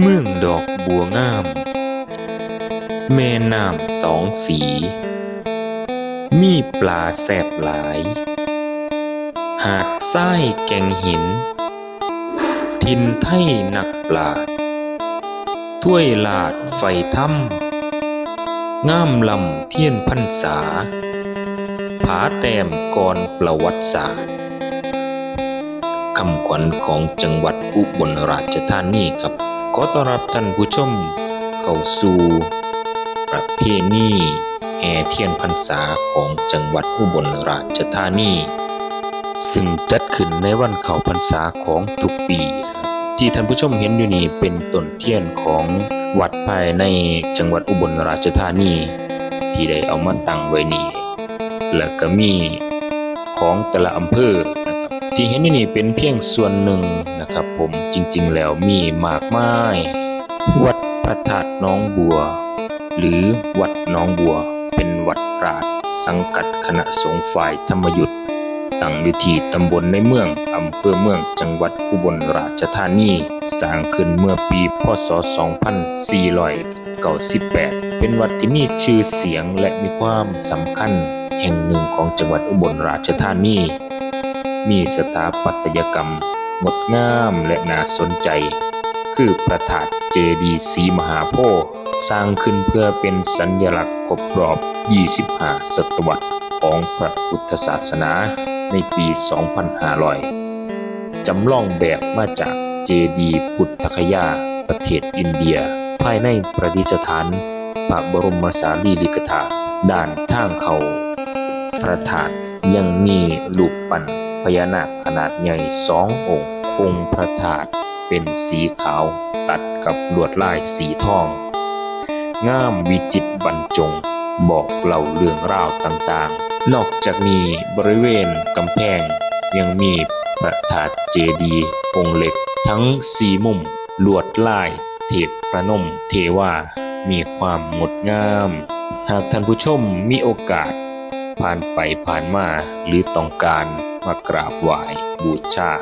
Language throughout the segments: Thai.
เมืองดอกบัวงาม แม่น้ำสองสี มีปลาแสบหลาย หาดทรายแกงหิน ทินไทยนักปราถ้วยลาดไฟถ้ำง่ามลำเทียนพรรษา ผาแต้มกรประวัติศาสตร์คำขวัญของจังหวัดอุบลราชธานีครับ ขอต้อนรับท่านผู้ชม เข้าสู่ประเพณีแห่เทียนพรรษาของจังหวัดอุบลราชธานี ซึ่งจัดขึ้นในวันเข้าพรรษาของทุกปี ที่ท่านผู้ชมเห็นอยู่นี้เป็นต้นเทียนของวัดภายในจังหวัดอุบลราชธานี ที่ได้เอามาตั้งไว้นี่แล้วก็มีของแต่ละอำเภอ ที่เห็นอยู่นี่เป็นเพียงส่วนหนึ่งนะครับผมจริงๆแล้วมีมากมาย วัดพระธาตุน้องบัว หรือวัดน้องบัว เป็นวัดปราชสังกัดคณะสงฆ์ฝ่ายธรรมยุทธ์ตั้งอยู่ที่ตำบลในเมืองอำเภอเมืองจังหวัดอุบลราชธานีสร้างขึ้นเมื่อปีพศ 2498 เป็นวัดที่มีชื่อเสียงและมีความสำคัญ แห่งหนึ่งของจังหวัดอุบลราชธานี มีสถาปัตยกรรมงดงามและน่าสนใจ คือพระธาตุเจดีย์ศรีมหาโพธิ์สร้างขึ้นเพื่อเป็นสัญลักษณ์ครบรอบ 25 ศตวรรษของพระพุทธศาสนาในปี 2500 จำลองแบบมาจากเจดีย์พุทธคยา ประเทศอินเดีย ภายในประดิษฐาน พระบรมสารีริกธาตุด้านทางเขา พระธาตุยังมีลูกปั้น พญานาคขนาดใหญ่สององค์ องค์พระธาตุเป็นสีขาวตัดกับลวดลายสีทอง งามวิจิตรบรรจง บอกเล่าเรื่องราวต่างๆ นอกจากนี้บริเวณกำแพงยังมีพระธาตุเจดีย์องค์เล็กทั้งสี่มุมลวดลาย เทพประนมเทวามีความงดงาม หากท่านผู้ชมมีโอกาส ผ่านไปผ่านมาหรือต้องการ มากราบไหว้บูชา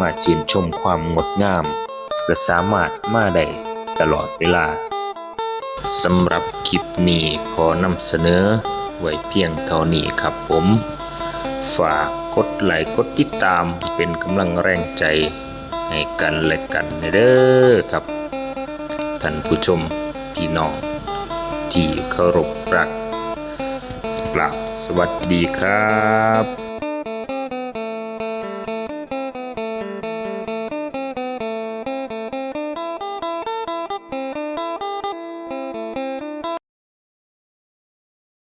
มาชื่นชมความงดงามก็สามารถมาได้ตลอดเวลาสำหรับคลิปนี้ขอนำเสนอ ไว้เพียงเท่านี้ครับผม ฝากกดไลค์กดติดตามเป็นกำลังแรงใจ ให้กันและกันเด้อครับ ท่านผู้ชมพี่น้อง ที่เคารพรักกราบสวัสดีครับ